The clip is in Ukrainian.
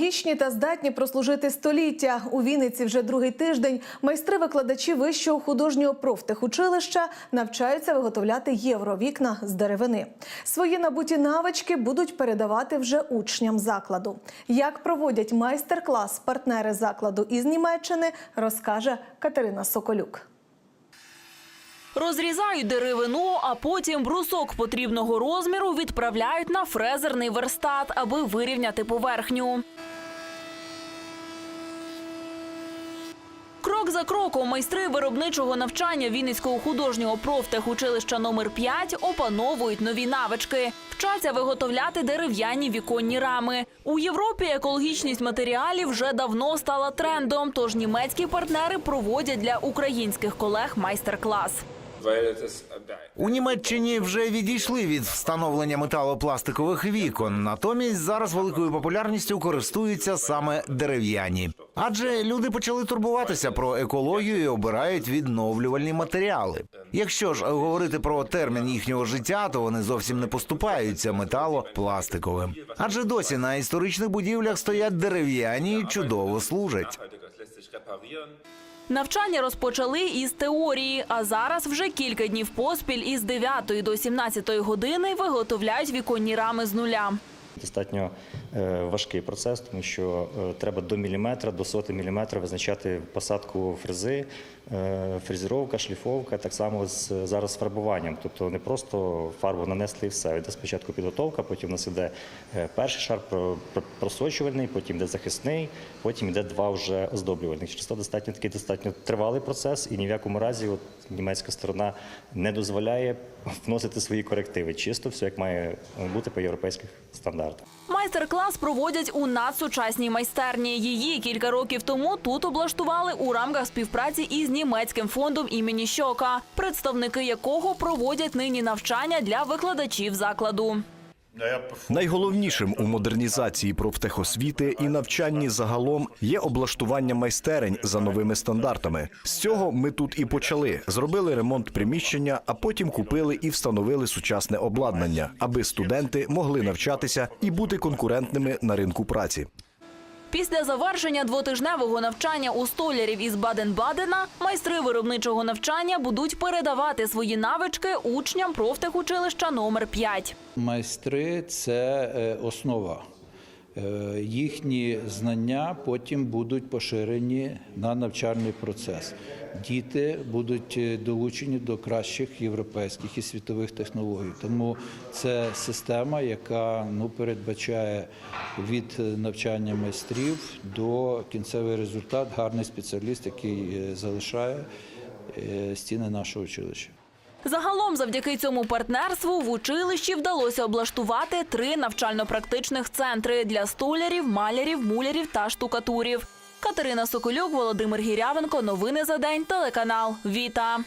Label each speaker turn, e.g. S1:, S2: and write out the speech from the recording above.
S1: Гічні та здатні прослужити століття. У Вінниці вже другий тиждень майстри-викладачі вищого художнього профтехучилища навчаються виготовляти євровікна з деревини. Свої набуті навички будуть передавати вже учням закладу. Як проводять майстер-клас партнери закладу із Німеччини, розкаже Катерина Соколюк.
S2: Розрізають деревину, а потім брусок потрібного розміру відправляють на фрезерний верстат, аби вирівняти поверхню. Крок за кроком майстри виробничого навчання Вінницького художнього профтехучилища номер 5 опановують нові навички. Вчаться виготовляти дерев'яні віконні рами. У Європі екологічність матеріалів вже давно стала трендом, тож німецькі партнери проводять для українських колег майстер-клас.
S3: У Німеччині вже відійшли від встановлення металопластикових вікон. Натомість зараз великою популярністю користуються саме дерев'яні. Адже люди почали турбуватися про екологію і обирають відновлювальні матеріали. Якщо ж говорити про термін їхнього життя, то вони зовсім не поступаються металопластиковим. Адже досі на історичних будівлях стоять дерев'яні і чудово служать.
S2: Навчання розпочали із теорії, а зараз вже кілька днів поспіль із 9 до 17 години виготовляють віконні рами з нуля.
S4: Достатньо е, важкий процес, тому що е, треба до міліметра, до соти міліметра визначати посадку фрези, фрезеровка, шліфовка, так само з зараз з фарбуванням. Тобто не просто фарбу нанесли і все. Йде спочатку підготовка, потім у нас іде е, перший шар про- про- просочувальний, потім йде захисний, потім йде два вже оздоблювальних. Через достатньо такий достатньо тривалий процес, і ні в якому разі от, німецька сторона не дозволяє вносити свої корективи. Чисто все як має бути по європейських стандартах.
S2: Майстер-клас проводять у надсучасній майстерні. Її кілька років тому тут облаштували у рамках співпраці із німецьким фондом імені Щока, представники якого проводять нині навчання для викладачів закладу.
S5: Найголовнішим у модернізації профтехосвіти і навчанні загалом є облаштування майстерень за новими стандартами. З цього ми тут і почали. Зробили ремонт приміщення, а потім купили і встановили сучасне обладнання, аби студенти могли навчатися і бути конкурентними на ринку праці.
S2: Після завершення двотижневого навчання у столярів із Баден-Бадена майстри виробничого навчання будуть передавати свої навички учням профтехучилища номер 5.
S6: Майстри це е, основа. Е, Їхні знання потім будуть поширені на навчальний процес. Діти будуть е, долучені до кращих європейських і світових технологій. Тому це система, яка ну, передбачає від е, навчання майстрів до кінцевий результат, гарний спеціаліст, який залишає стіни нашого училища.
S2: Загалом, завдяки цьому партнерству, в училищі вдалося облаштувати три навчально-практичних центри для столярів, малярів, мулярів та штукатурів. Катерина Соколюк, Володимир Гірявенко. Новини за день. Телеканал Віта.